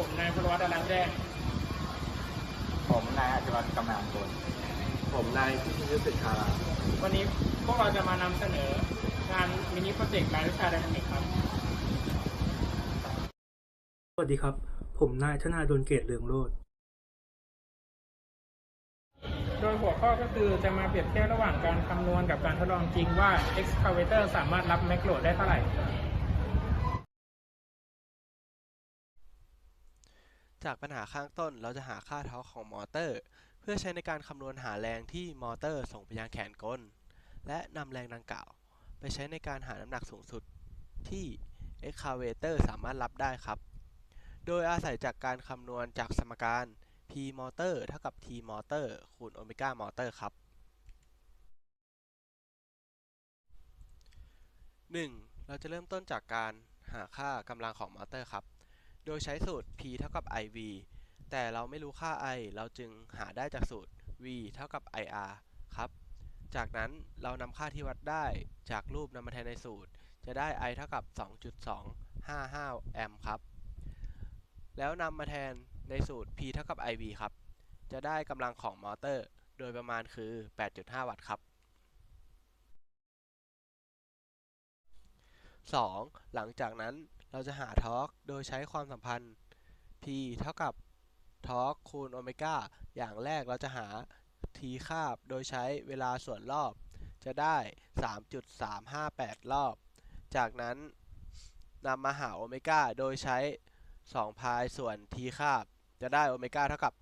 ผมนายพลวัตอรันแจ้งผมนายอาชีวัตรกำลังกุลผมนายพิชิตสิทธาราวันนี้พวกเราจะมานำเสนองานมินิโปรเจกต์รายวิชาไดนามิกครับ สวัสดีครับ ผมนายธนาดลเกตเรืองโรธโดยหัวข้อก็คือจะมาเปรียบเทียบระหว่างการคำนวณกับการทดลองจริงว่า excavator สามารถรับแมกโหลดได้เท่าไหร่ จากปัญหาข้างต้นเราจะหาค่าทอร์กของมอเตอร์ เพื่อใช้ในการคำนวณหาแรงที่มอเตอร์ส่งไปยังแขนกล และนำแรงดังกล่าว ไปใช้ในการหาน้ำหนักสูงสุดที่ excavator สามารถรับได้ครับ โดยอาศัยจากการคำนวณจากสมการ p มอเตอร์เท่ากับ t มอเตอร์คูณโอเมก้ามอเตอร์ครับ 1. เราจะเริ่มต้นจากการหาค่ากำลังของมอเตอร์ครับ โดยใช้สูตร P เท่ากับ IV แต่เราไม่รู้ค่า I เราจึงหาได้จากสูตร V เท่ากับ IR ครับ จากนั้นเรานำค่าที่วัดได้จากรูปนำมาแทนในสูตร จะได้ I เท่ากับ 2.255 แอมป์ครับ แล้วนำมาแทนในสูตร P เท่ากับ IV ครับ จะได้กำลังของมอเตอร์ โดยประมาณคือ 8.5 วัตต์ครับ 2. หลังจากนั้น เราจะหาทอร์กโดยใช้ความสัมพันธ์ P เท่ากับทอร์กคูณโอเมก้าอย่างแรกเราจะหา T คาบ โดยใช้เวลาส่วนรอบ จะได้ 3.358 รอบ จากนั้นนำมาหาโอเมก้าโดยใช้2พายส่วน T คาบ จะได้โอเมก้าเท่ากับ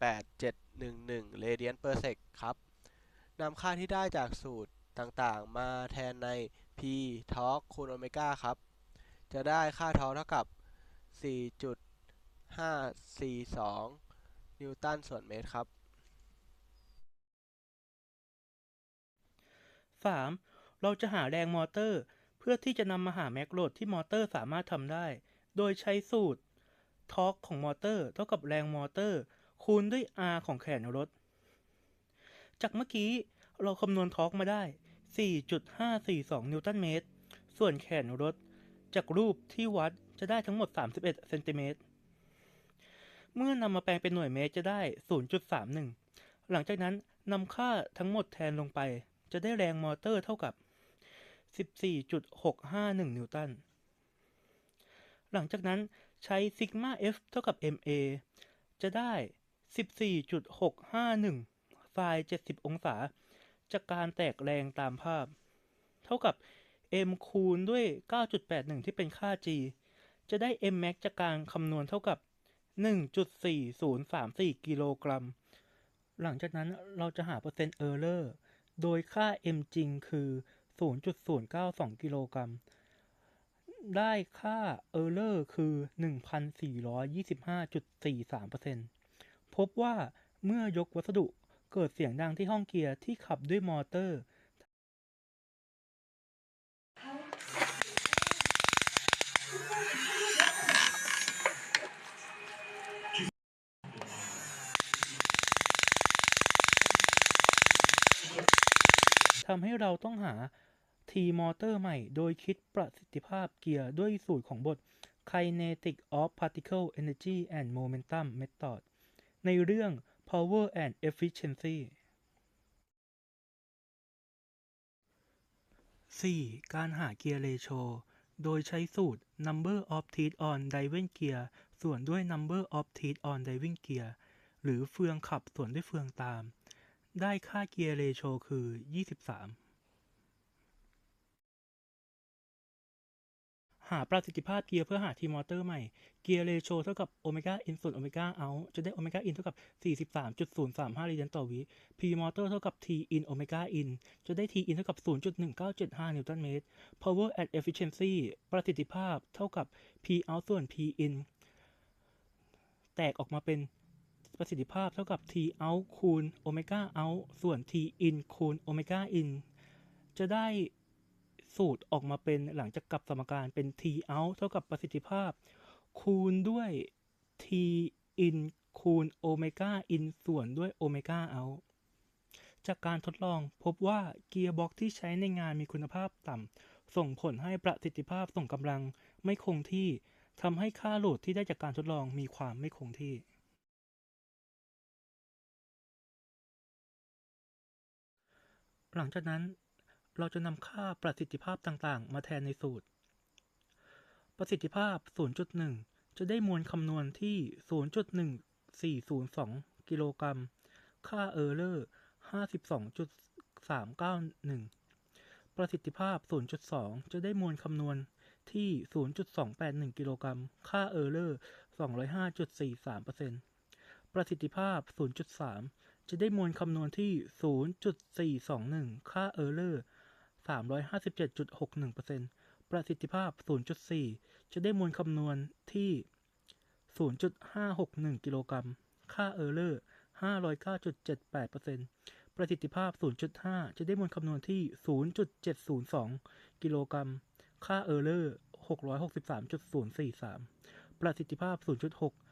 1.8711 เรเดียนเปอร์เซกครับนำค่าที่ได้จากสูตรต่างๆ มาแทนใน P ทอร์กคูณโอเมก้าครับ จะได้ค่าทอร์กเท่ากับ 4.542 นิวตันส่วนเมตรครับ 3. เราจะหาแรงมอเตอร์ เพื่อที่จะนำมาหาแมกโหลดที่มอเตอร์สามารถทำได้ โดยใช้สูตรทอร์กของมอเตอร์ เท่ากับแรงมอเตอร์ คูณด้วย R ของแขนรถ จากเมื่อกี้เราคำนวณทอร์กมาได้ 4.542 นิวตันเมตร ส่วนแขนรถ จากรูปที่วัดจะได้ทั้งหมด 31เซนติเมตร เมื่อนำมาแปลงเป็นหน่วยเมตรจะได้ 0.31 หลังจากนั้นนำค่าทั้งหมดแทนลงไป จะได้แรงมอเตอร์เท่ากับ 14.651 นิวตัน หลังจากนั้นใช้ซิกมา F เท่ากับ MA จะได้ 14.651ไซน์70 องศา จากการแตกแรงตามภาพ เท่ากับ m คูณด้วย 9.81 ที่เป็นค่า g จะได้ m max จากการคำนวณเท่ากับ 1.4034 กิโลกรัม หลังจากนั้นเราจะหาเปอร์เซ็นต์ error โดยค่า m จริงคือ 0.092 กิโลกรัม ได้ค่า error คือ 1,425.43%พบว่าเมื่อยกวัสดุเกิดเสียงดังที่ห้องเกียร์ที่ขับด้วยมอเตอร์ำให้เราต้องหา T มอเตอร์ใหม่ โดยคิดประสิทธิภาพเกียร์ด้วยสูตรของบท Kinetic of Particle Energy and Momentum Method ในเรื่อง Power and Efficiency 4. การหาเกียร์เรโชโดยใช้สูตร Number of Teeth on Driving Gear ส่วนด้วย Number of Teeth on Driving Gear หรือเฟืองขับส่วนด้วยเฟืองตาม ได้ค่าเกียร์เรโชคือ23หาประสิทธิภาพเกียร์เพื่อหาทีมอเตอร์ใหม่ เกียร์เรโชเท่ากับโอเมก้าอินส่วนโอเมก้าเอาจะได้โอเมก้าอินเท่ากับ 43.035รีเดนต่อวิ P มอเตอร์เท่ากับ T in โอเมก้าอินจะได้ T in เท่ากับ 0.1975 นิวตันเมตร Power and Efficiency ประสิทธิภาพเท่ากับ P out ส่วน P in แตกออกมาเป็น ประสิทธิภาพเท่ากับ T out คูณโอเมก้า out ส่วน T in คูณโอเมก้า in จะได้สูตรออกมาเป็นหลังจากกลับสมการเป็น T out เท่ากับประสิทธิภาพ คูณด้วย T in คูณโอเมก้า in ส่วนด้วยโอเมก้า out จากการทดลองพบว่าเกียร์บ็อกที่ใช้ในงานมีคุณภาพต่ำ ส่งผลให้ประสิทธิภาพส่งกำลังไม่คงที่ทำให้ค่าโหลดที่ได้จากการทดลองมีความไม่คงที่ หลังจากนั้นเราจะนำค่าประสิทธิภาพต่างๆ มาแทนในสูตร ประสิทธิภาพ 0.1 จะได้มวลคำนวณที่ 0.1402 กิโลกรัม ค่าเออร์เลอร์ 52.391 ประสิทธิภาพ 0.2 จะได้มวลคำนวณที่ 0.281 กิโลกรัม ค่าเออร์เลอร์ 205.43%ประสิทธิภาพ 0.3 จะได้มวลคำนวณที่ 0.421 ค่าเออร์เลอร์357.61%ประสิทธิภาพ 0.4 จะได้มวลคำนวณที่ 0.561 กิโลกรัม ค่าเออร์เลอร์509.78%ประสิทธิภาพ 0.5 จะได้มวลคำนวณที่ 0.702 กิโลกรัม ค่าเออร์เลอร์663.043 ประสิทธิภาพ 0.6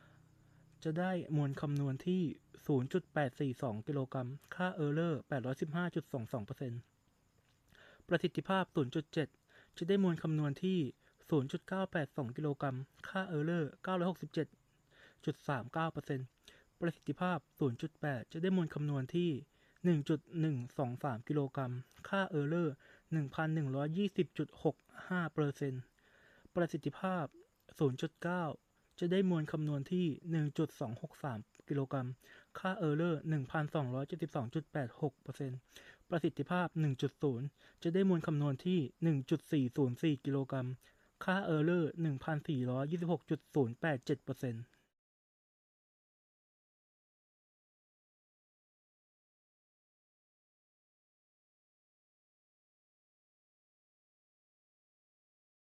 จะได้มวลคำนวณที่ 0.842 กิโลกรัม ค่าเออร์เลอร์ 815.22%ประสิทธิภาพ 0.7 จะได้มวลคำนวณที่ 0.982 กิโลกรัม ค่าเออร์เลอร์ 967.39%ประสิทธิภาพ 0.8 จะได้มวลคำนวณที่1.123 กิโลกรัม ค่าเออร์เลอร์ 1,120.65%ประสิทธิภาพ 0.9 จะได้มวลคำนวณที่ 1.263 กิโลกรัม ค่าเออร์เลอร์1,272.86%ประสิทธิภาพ 1.0 จะได้มวลคำนวณที่ 1.404 กิโลกรัม ค่าเออร์เลอร์1,426.087%